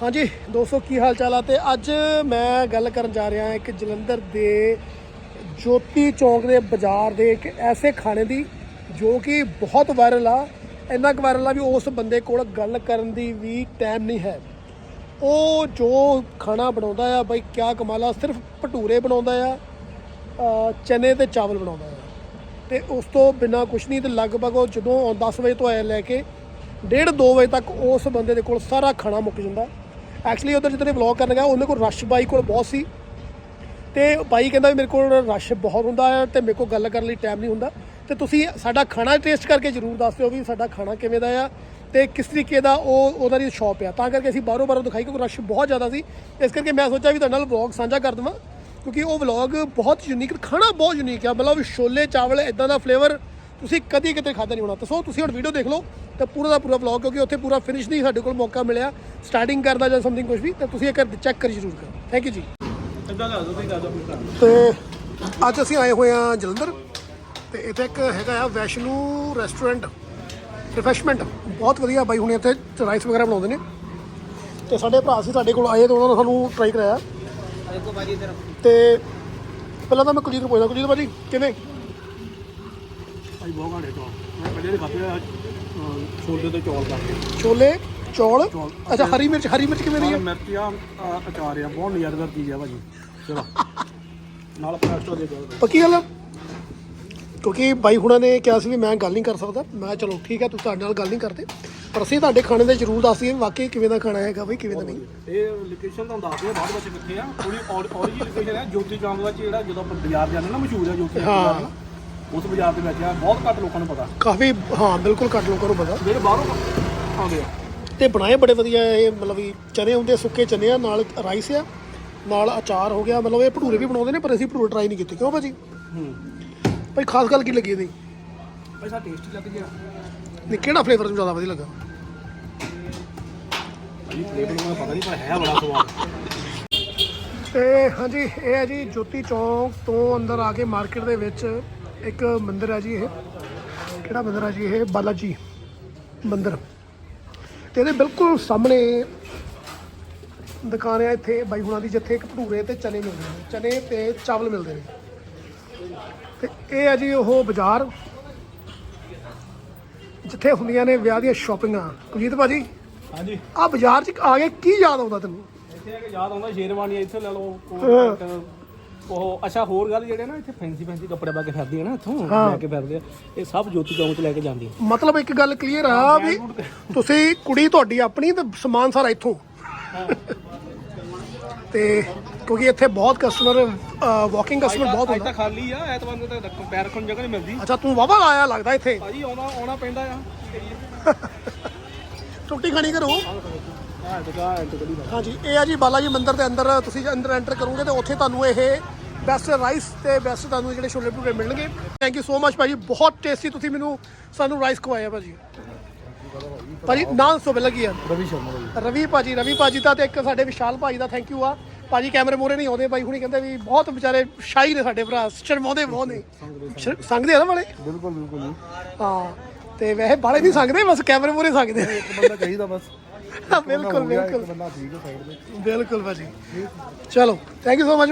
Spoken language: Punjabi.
ਹਾਂਜੀ, ਦੋਸਤੋ, ਕੀ ਹਾਲ ਚਾਲ ਆ? ਤੇ ਅੱਜ ਮੈਂ ਗੱਲ ਕਰਨ ਜਾ ਰਿਹਾ ਇੱਕ ਜਲੰਧਰ ਦੇ ਜੋਤੀ ਚੌਂਕ ਦੇ ਬਾਜ਼ਾਰ ਦੇ ਇੱਕ ਐਸੇ ਖਾਣੇ ਦੀ ਜੋ ਕਿ ਬਹੁਤ ਵਾਇਰਲ ਆ। ਇੰਨਾ ਕੁ ਵਾਇਰਲ ਆ ਵੀ ਉਸ ਬੰਦੇ ਕੋਲ ਗੱਲ ਕਰਨ ਦੀ ਵੀ ਟਾਈਮ ਨਹੀਂ ਹੈ। ਉਹ ਜੋ ਖਾਣਾ ਬਣਾਉਂਦਾ ਆ, ਬਾਈ ਕਿਆ ਕਮਾਲ ਆ, ਸਿਰਫ ਭਟੂਰੇ ਬਣਾਉਂਦਾ ਆ ਚਨੇ ਤੇ ਚਾਵਲ ਬਣਾਉਂਦਾ ਆ। ਤੇ ਉਸ ਤੋਂ ਬਿਨਾ ਕੁਛ ਨਹੀਂ, ਤੇ ਲਗਭਗ ਉਹ ਜਦੋਂ 10 ਵਜੇ ਤੋਂ ਆਇਆ ਲੈ ਕੇ, ਡੇਢ 2 ਵਜੇ ਤੱਕ ਉਸ ਬੰਦੇ ਦੇ ਕੋਲ ਸਾਰਾ ਖਾਣਾ ਮੁੱਕ ਜਾਂਦਾ। ਐਕਚੁਅਲੀ ਉਧਰ ਜਿੱਦਾਂ ਵਲੌਗ ਕਰਨ ਗਿਆ ਉਹਨੇ ਕੋਲ ਰਸ਼ ਬਾਈ ਕੋਲ ਬਹੁਤ ਸੀ। ਤੇ ਬਾਈ ਕਹਿੰਦਾ ਵੀ ਮੇਰੇ ਕੋਲ ਰਸ਼ ਬਹੁਤ ਹੁੰਦਾ ਹੈ ਤੇ ਮੇਰੇ ਕੋਲ ਗੱਲ ਕਰਨ ਲਈ ਟਾਈਮ ਨਹੀਂ ਹੁੰਦਾ। ਤੇ ਤੁਸੀਂ ਸਾਡਾ ਖਾਣਾ ਟੇਸਟ ਕਰਕੇ ਜਰੂਰ ਦੱਸ ਦਿਓ ਵੀ ਸਾਡਾ ਖਾਣਾ ਕਿਵੇਂ ਦਾ ਆ ਤੇ ਕਿਸ ਤਰੀਕੇ ਦਾ ਉਹ ਉਹਦਾ ਦੀ ਸ਼ਾਪ ਆ। ਤਾਂ ਕਰਕੇ ਅਸੀਂ ਬਾਹਰੋਂ ਬਾਹਰੋਂ ਦਿਖਾਈ ਕਿਉਂਕਿ ਰਸ਼ ਬਹੁਤ ਜ਼ਿਆਦਾ ਸੀ। ਇਸ ਕਰਕੇ ਮੈਂ ਸੋਚਿਆ ਵੀ ਤੁਹਾਡੇ ਨਾਲ ਵਲੌਗ ਸਾਂਝਾ ਕਰ ਦਵਾਂ, ਕਿਉਂਕਿ ਉਹ ਵਲੌਗ ਬਹੁਤ ਯੂਨੀਕ ਖਾਣਾ ਬਹੁਤ ਯੂਨੀਕ ਆ। ਮਤਲਬ ਛੋਲੇ, ਚਾਵਲ ਇਦਾਂ ਦਾ ਫਲੇਵਰ ਤੁਸੀਂ ਕਦੀ ਕਿਤੇ ਖਾਦਾ ਨਹੀਂ ਹੋਣਾ। ਤਾਂ ਸੋ ਤੁਸੀਂ ਹੁਣ ਵੀਡੀਓ ਦੇਖ ਲਓ ਤੇ ਪੂਰਾ ਦਾ ਪੂਰਾ ਵਲੌਗ ਕਿਉਂਕਿ ਉੱਥੇ ਪੂਰਾ ਫਿਨਿਸ਼ ਨਹੀਂ ਸਾਡੇ ਕੋਲ ਮੌਕਾ ਮਿਲਿਆ। ਸਟਾਰਟਿੰਗ ਕਰਦਾ ਜਾਂ ਸਮਥਿੰਗ ਕੁਝ ਵੀ ਤਾਂ ਤੁਸੀਂ ਇੱਕ ਚੈੱਕ ਕਰੀ ਜ਼ਰੂਰ ਕਰੋ। ਥੈਂਕ ਯੂ ਜੀ। ਇਦਾਂ ਦੋ ਤੁਸੀਂ ਤੇ ਅੱਜ ਅਸੀਂ ਆਏ ਹੋਏ ਆ ਜਲੰਧਰ ਤੇ ਇੱਥੇ ਇੱਕ ਹੈਗਾ ਆ ਵੈਸ਼ਨੂ ਰੈਸਟੋਰੈਂਟ ਰਿਫਰੈਸ਼ਮੈਂਟ ਬਹੁਤ ਵਧੀਆ ਬਾਈ ਹੁਣੇ ਇੱਥੇ ਰਾਈਸ ਵਗੈਰਾ ਬਣਾਉਂਦੇ ਨੇ। ਤੇ ਸਾਡੇ ਭਰਾ ਸੀ ਸਾਡੇ ਕੋਲ ਆਏ ਤੇ ਉਹਨਾਂ ਨੇ ਸਾਨੂੰ ਟਰਾਈ ਕਰਾਇਆ। ਤੇ ਪਹਿਲਾਂ ਤਾਂ ਮੈਂ ਕੁਲਜੀਤ ਨੂੰ ਪੁੱਛਦਾ ਕੁਲਜੀਤ ਭਾਜੀ ਕਿਵੇਂ? ਭਾਈ ਬਹੁਤ ਘਾੜੇ ਚੌਲ। ਮੈਂ ਪਹਿਲੇ ਦੇ ਖਾਤੇ ਆ ਛੋਲੇ ਤੇ ਚੌਲ ਕਰਕੇ। ਛੋਲੇ ਚੌਲ? ਚੌਲ। ਅੱਛਾ ਹਰੀ ਮਿਰਚ ਹਰੀ ਮਿਰਚ ਕਿਵੇਂ ਦੀ ਹੈ? ਮਿਰਚ ਆ ਆ, ਅਚਾਰ ਆ ਬਹੁਤ ਨਜ਼ਾਰੇਦਾਰ ਚੀਜ਼ ਆ ਭਾਜੀ। ਚਲੋ। ਨਾਲ ਪੈਸਟੋ ਦੇ ਦਿਓ। ਪੱਕੀ ਗੱਲ ਆ? ਕਿਉਂਕਿ ਬਾਈ ਹੁਣਾਂ ਨੇ ਕਿਹਾ ਸੀ ਵੀ ਮੈਂ ਗੱਲ ਨਹੀਂ ਕਰ ਸਕਦਾ। ਮੈਂ ਕਿਹਾ ਚਲੋ ਠੀਕ ਹੈ ਤੁਸੀਂ ਤੁਹਾਡੇ ਨਾਲ ਗੱਲ ਨਹੀਂ ਕਰਦੇ। ਪਰ ਅਸੀਂ ਤੁਹਾਡੇ ਖਾਣੇ ਦੇ ਜ਼ਰੂਰ ਦੱਸ ਦਈਏ ਵੀ ਵਾਕਈ ਕਿਵੇਂ ਦਾ ਖਾਣਾ ਹੈਗਾ ਬਈ ਕਿਵੇਂ ਦਾ ਨਹੀਂ। ਇਹ ਲੋਕੇਸ਼ਨ ਤੁਹਾਨੂੰ ਦੱਸਦੇ ਆ ਬਾਅਦ ਵਿੱਚ ਕਿੱਥੇ ਆ। ਥੋੜੀ ਔਰਿਜਨਲ ਲੋਕੇਸ਼ਨ ਹੈ ਜੋਤੀ ਚੌਂਕ ਵਿੱਚ ਜਿਹੜਾ ਜਦੋਂ ਆਪਾਂ ਬਾਜ਼ਾਰ ਜਾਂਦੇ ਨਾ ਮਸ਼ਹੂਰ ਹੈ ਜੋਤੀ ਚੌਂਕ ਹਾਂ। ਬਾਜ਼ਾਰ। ਉਸ ਬਾਜ਼ਾਰ ਦੇ ਵਿੱਚ ਆ ਬਹੁਤ ਘੱਟ ਲੋਕਾਂ ਨੂੰ ਪਤਾ। ਕਾਫੀ ਹਾਂ ਬਿਲਕੁਲ ਘੱਟ ਲੋਕਾਂ ਨੂੰ ਪਤਾ। ਜਿਹੜੇ ਬਾਹਰੋਂ ਆਉਂਦੇ ਆ। ਤੇ ਬਣਾਏ ਬੜੇ ਵਧੀਆ ਇਹ ਮਤਲਬ ਵੀ ਚਨੇ ਹੁੰਦੇ ਸੁੱਕੇ ਚਨੇ ਆ ਨਾਲ ਰਾਈਸ ਆ ਨਾਲ ਅਚਾਰ ਹੋ ਗਿਆ ਮਤਲਬ ਇਹ ਭਟੂਰੇ ਵੀ ਬਣਾਉਂਦੇ ਨੇ ਪਰ ਅਸੀਂ ਭਟੂਰੇ ਟਰਾਈ ਨਹੀਂ ਕੀਤੇ। ਕਿਉਂ ਭਾਜੀ? ਹੂੰ। ਭਾਈ ਖਾਸ ਗੱਲ ਕੀ ਲੱਗੀ ਇਹਦੀ? ਪੈਸਾ ਟੇਸਟੀ ਲੱਗ ਗਿਆ ਨਹੀਂ ਕਿਹੜਾ ਫਲੇਵਰ ਤੁਹਾਨੂੰ ਜ਼ਿਆਦਾ ਵਧੀਆ ਲੱਗਾ? ਭਾਜੀ ਫਲੇਵਰ ਨੂੰ ਪਤਾ ਨਹੀਂ ਪਰ ਹੈ ਬੜਾ ਸਵਾਦ। ਤੇ ਹਾਂਜੀ ਇਹ ਹੈ ਜੀ ਜੋਤੀ ਚੌਂਕ ਤੋਂ ਅੰਦਰ ਆ ਕੇ ਮਾਰਕੀਟ ਦੇ ਵਿੱਚ ਇੱਕ ਮੰਦਿਰ ਹੈ ਜੀ ਇਹ। ਕਿਹੜਾ ਮੰਦਿਰ ਹੈ ਜੀ ਇਹ? ਬਾਲਾਜੀ ਮੰਦਿਰ। ਤੇ ਇਹਦੇ ਬਿਲਕੁਲ ਸਾਹਮਣੇ ਦੁਕਾਨ ਹੈ ਇੱਥੇ ਬਾਈ ਹੁਣਾਂ ਦੀ ਜਿੱਥੇ ਇੱਕ ਭਟੂਰੇ ਤੇ ਚਨੇ ਮਿਲਦੇ ਨੇ। ਚਨੇ ਤੇ ਚਾਵਲ ਮਿਲਦੇ ਨੇ। ਤੇ ਇਹ ਹੈ ਜੀ ਉਹ ਬਾਜ਼ਾਰ ਜਿੱਥੇ ਹੁੰਦੀਆਂ ਨੇ ਵਿਆਹ ਦੀਆਂ ਸ਼ਾਪਿੰਗਾਂ। ਕੁਲਜੀਤ ਭਾਜੀ ਹਾਂਜੀ। ਆ ਬਾਜ਼ਾਰ 'ਚ ਆ ਕੇ ਕੀ ਯਾਦ ਆਉਂਦਾ ਤੈਨੂੰ? ਇੱਥੇ ਆ ਕੇ ਯਾਦ ਆਉਂਦਾ ਸ਼ੇਰਵਾਨੀ ਇੱਥੇ ਲੈ ਲਓ। ਕੋਟ ਉਹ ਅੱਛਾ ਹੋਰ ਗੱਲ ਜਿਹੜੇ ਨਾ ਇੱਥੇ ਫੈਂਸੀ ਫੈਂਸੀ ਕੱਪੜੇ ਪਾ ਕੇ ਫਿਰਦੇ ਆ ਨਾ ਇੱਥੋਂ ਹਾਂ। ਲੈ ਕੇ ਫਿਰਦੇ ਆ ਇਹ ਸਭ ਜੋਤੀ ਚੌਂਕ ਚ ਲੈ ਕੇ ਜਾਂਦੀ ਆ। ਮਤਲਬ ਇੱਕ ਗੱਲ ਕਲੀਅਰ ਆ ਵੀ ਤੁਸੀਂ ਕੁੜੀ ਤੁਹਾਡੀ ਆਪਣੀ ਤੇ ਸਮਾਨ ਸਾਰਾ ਇੱਥੋਂ। ਤੇ ਕਿਉਂਕਿ ਇੱਥੇ ਬਹੁਤ ਕਸਟਮਰ ਵਾਕਿੰਗ ਕਸਟਮਰ ਬਹੁਤ ਅੱਜ ਹੁੰਦਾ। ਤਾਂ ਖਾਲੀ ਆ ਐਤਵਾਰ ਨੂੰ ਤਾਂ ਪੈਰ ਰੱਖਣ ਨੂੰ ਜਗ੍ਹਾ ਨਹੀਂ ਮਿਲਦੀ। ਅੱਛਾ ਤੂੰ ਵਾਵਾ ਆਇਆ ਲੱਗਦਾ ਇੱਥੇ? ਭਾਜੀ ਆਉਣਾ ਆਉਣਾ ਪੈਂਦਾ ਆ। ਕੀ ਕਰੀਏ ਰੋਟੀ ਖਾਣੀ ਕਰੋ ਆਹ ਦੁਕਾਨ ਤੇ ਕਦੀ ਹਾਂਜੀ ਇਹ ਆ ਜੀ ਬਾਲਾ ਜੀ ਮੰਦਿਰ ਦੇ ਅੰਦਰ ਤੁਸੀਂ ਅੰਦਰ ਐਂਟਰ ਕਰੋਗੇ ਤੇ ਉੱਥੇ ਤੁਹਾਨੂੰ ਇਹ ਬੈਸਟ ਰਾਈਸ ਤੇ ਬੈਸਟ ਤੁਹਾਨੂੰ ਜਿਹੜੇ ਛੋਲੇ ਭਟੂਰੇ ਮਿਲਣਗੇ। ਥੈਂਕ ਯੂ ਸੋ ਮਚ ਭਾਜੀ ਬਹੁਤ ਟੇਸਟੀ ਤੁਸੀਂ ਮੈਨੂੰ ਸਾਨੂੰ ਰਾਈਸ ਖਵਾਇਆ ਭਾਜੀ। ਭਾਜੀ ਨਾਮ ਸੋ ਪਹਿਲਾਂ ਕੀ ਆ। ਰਵੀ ਸ਼ਰਮਾ ਭਾਜੀ ਰਵੀ ਭਾਜੀ ਰਵੀ ਭਾਜੀ ਦਾ ਤੇ ਇੱਕ ਸਾਡੇ ਵਿਸ਼ਾਲ ਭਾਜੀ ਦਾ ਥੈਂਕ ਯੂ ਆ। ਭਾਜੀ ਕੈਮਰੇ ਮੋਰੇ ਨਹੀਂ ਆਉਂਦੇ ਬਾਈ ਹੁਣੀ ਕਹਿੰਦੇ ਵੀ ਬਹੁਤ ਵਿਚਾਰੇ ਸ਼ਾਈ ਨੇ ਸਾਡੇ ਭਰਾ ਸ਼ਰਮਾਉਂਦੇ ਬਹੁਤ ਨੇ। ਸੰਗਦੇ ਆ ਨਾ ਵਾਲੇ? ਬਿਲਕੁਲ ਬਿਲਕੁਲ ਹਾਂ ਤੇ ਵੈਸੇ ਬਾਲੇ ਨਹੀਂ ਸੰਗਦੇ ਬਸ ਕੈਮਰੇ ਮੋਰੇ ਸੰਗਦੇ। ਇੱਕ ਬੰਦਾ ਚਾਹੀਦਾ ਬਸ। ਬਿਲਕੁਲ ਬਿਲਕੁਲ। ਬੰਦਾ ਠੀਕ ਹੈ ਸਾਈਡ ਤੇ। ਬਿਲਕੁਲ ਭਾਜੀ। ਚਲੋ ਥੈਂਕ ਯੂ ਸੋ ਮਚ